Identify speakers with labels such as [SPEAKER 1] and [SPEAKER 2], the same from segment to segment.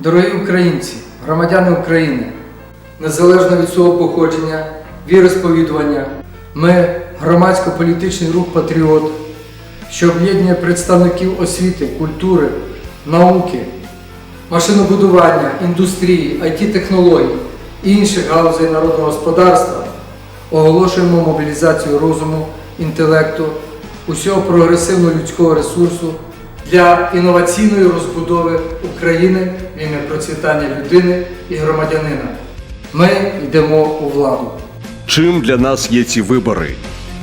[SPEAKER 1] Дорогі українці, громадяни України, незалежно від свого походження, віросповідування, ми громадсько-політичний рух Патріот, що об'єднує представників освіти, культури, науки, машинобудування, індустрії, IT-технологій і інших галузей народного господарства, оголошуємо мобілізацію розуму, інтелекту, усього прогресивного людського ресурсу для інноваційної розбудови України в ім'я процвітання людини і громадянина. Ми йдемо у владу.
[SPEAKER 2] Чим для нас є ці вибори?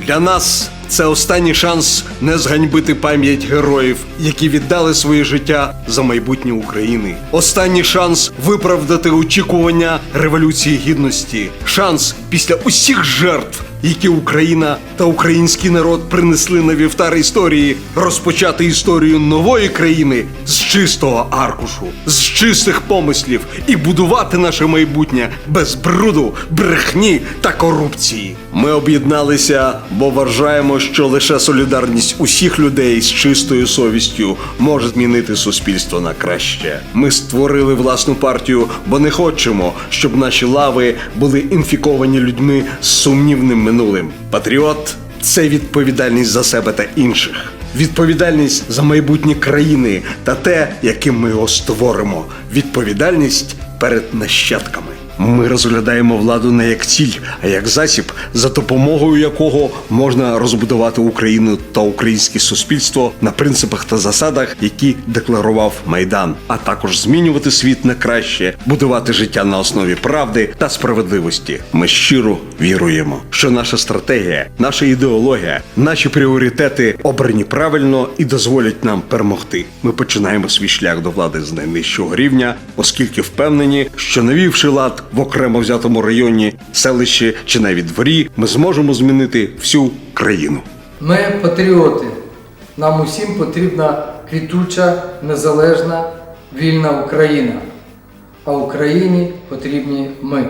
[SPEAKER 2] Для нас це останній шанс не зганьбити пам'ять героїв, які віддали своє життя за майбутнє України. Останній шанс виправдати очікування революції гідності. Шанс після усіх жертв, які Україна та український народ принесли на вівтар історії, розпочати історію нової країни з чистого аркушу, з чистих помислів і будувати наше майбутнє без бруду, брехні та корупції. Ми об'єдналися, бо вважаємо, що лише солідарність усіх людей з чистою совістю може змінити суспільство на краще. Ми створили власну партію, бо не хочемо, щоб наші лави були інфіковані людьми з сумнівним минулим. Патріот це відповідальність за себе та інших. Відповідальність за майбутнє країни та те, яким ми його створимо. Відповідальність перед нащадками. Ми розглядаємо владу не як ціль, а як засіб, за допомогою якого можна розбудувати Україну та українське суспільство на принципах та засадах, які декларував Майдан, а також змінювати світ на краще, будувати життя на основі правди та справедливості. Ми щиро віруємо, що наша стратегія, наша ідеологія, наші пріоритети обрані правильно і дозволять нам перемогти. Ми починаємо свій шлях до влади з найнижчого рівня, оскільки впевнені, що навівши лад в окремо взятому районі, селищі чи навіть дворі, ми зможемо змінити всю країну.
[SPEAKER 1] Ми патріоти. Нам усім потрібна квітуча, незалежна, вільна Україна. А Україні потрібні ми.